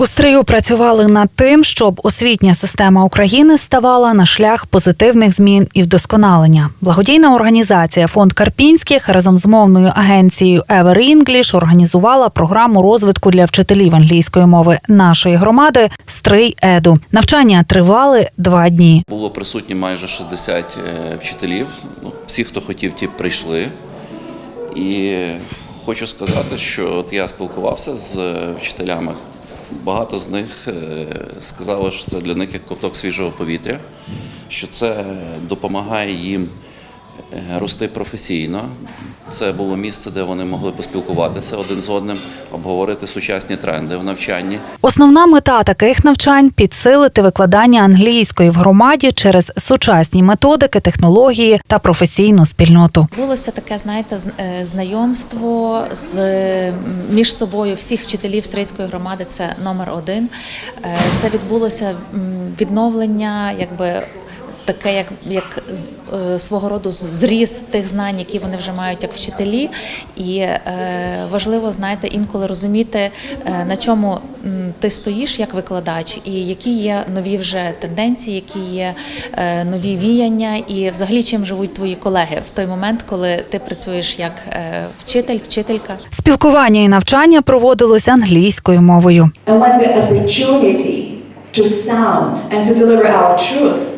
У стрию працювали над тим, щоб освітня система України ставала на шлях позитивних змін і вдосконалення. Благодійна організація Фонд Карпінських разом з мовною агенцією Ever English організувала програму розвитку для вчителів англійської мови нашої громади Стрий Еду. Навчання тривали два дні. Було присутні майже 60 е, вчителів. Ну, всі, хто хотів, ті прийшли. І хочу сказати, що от я спілкувався з вчителями. Багато з них е, сказали, що це для них як ковток свіжого повітря, що це допомагає їм е, рости професійно. Це було місце, де вони могли поспілкуватися один з одним, обговорити сучасні тренди в навчанні. Основна мета таких навчань підсилити викладання англійської в громаді через сучасні методики, технології та професійну спільноту. Відбулося таке, знаєте, з- е, знайомство з між собою всіх вчителів стрийської громади. Це номер один. Е, Це відбулося відновлення, якби. Таке, як, як з- е, свого роду зріст тих знань, які вони вже мають як вчителі, і е, важливо, знаєте, інколи розуміти, е, на чому ти стоїш як викладач, і які є нові вже тенденції, які є е, нові віяння, і взагалі чим живуть твої колеги в той момент, коли ти працюєш як е, вчитель, вчителька. Спілкування і навчання проводилось англійською мовою. And when the opportunity to sound and to deliver our truth.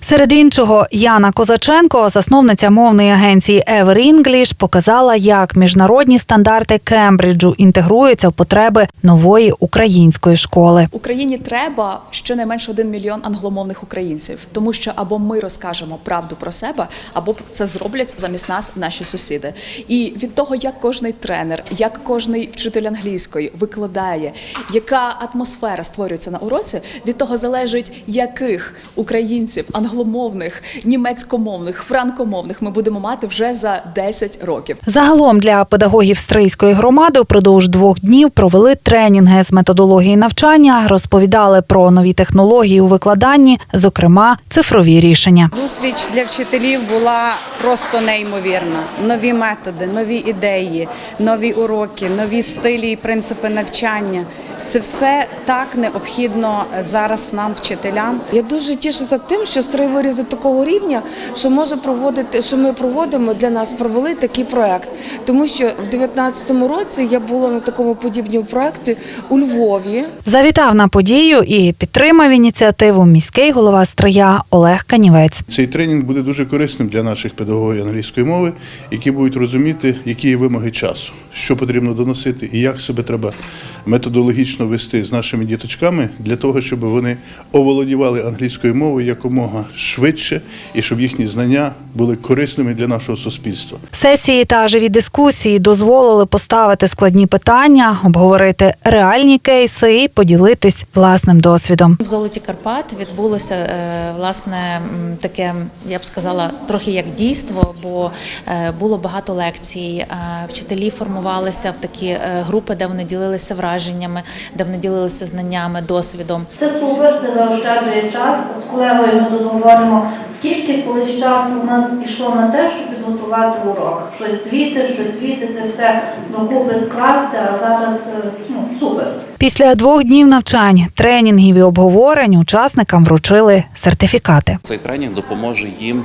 Серед іншого, Яна Козаченко, засновниця мовної агенції Ever English, показала, як міжнародні стандарти Кембриджу інтегруються в потреби нової української школи. Україні треба щонайменше один мільйон англомовних українців, тому що або ми розкажемо правду про себе, або це зроблять замість нас наші сусіди. І від того, як кожний тренер, як кожний вчитель англійської викладає, яка атмосфера створюється на уроці, від того залежить, яких українців англомовних, німецькомовних, франкомовних ми будемо мати вже за 10 років. Загалом для педагогів стрийської громади впродовж двох днів провели тренінги з методології навчання, розповідали про нові технології у викладанні, зокрема цифрові рішення. Зустріч для вчителів була просто неймовірна. Нові методи, нові ідеї, нові уроки, нові стилі і принципи навчання. Це все так необхідно зараз нам, вчителям. Я дуже тішуся тим, що строй виріс до такого рівня, що може проводити, що ми проводимо для нас, провели такий проект. Тому що в 2019 році я була на такому подібному проекті у Львові. Завітав на подію і підтримав ініціативу міський голова Стрия Олег Канівець. Цей тренінг буде дуже корисним для наших педагогів англійської мови, які будуть розуміти, які є вимоги часу, що потрібно доносити і як себе треба методологічно вести з нашими діточками для того, щоб вони оволодівали англійською мовою якомога швидше і щоб їхні знання були корисними для нашого суспільства. Сесії та живі дискусії дозволили поставити складні питання, обговорити реальні кейси і поділитись власним досвідом. В золоті Карпат відбулося е, власне таке, я б сказала, трохи як дійство, бо е, було багато лекцій. е, Вчителі формувалися в такі групи, де вони ділилися враженнями, де вони ділилися знаннями, досвідом. Це супер, це заощаджує час. З колегою ми тут говоримо, скільки колись часу у нас пішло на те, щоб підготувати урок. Щось звіти, щось звіти, це все докупи скласти, а зараз е, ну, супер. Після двох днів навчань, тренінгів і обговорень учасникам вручили сертифікати. Цей тренінг допоможе їм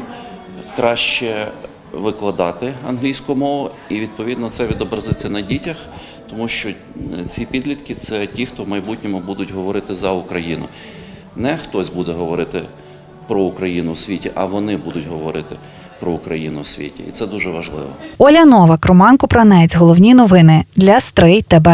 краще викладати англійську мову, і відповідно це відобразиться на дітях, тому що е, ці підлітки це ті, хто в майбутньому будуть говорити за Україну. Не хтось буде говорити про Україну в світі, а вони будуть говорити про Україну в світі. І це дуже важливо. Оля Новак, Роман Купранець. Головні новини для Стрий ТБ.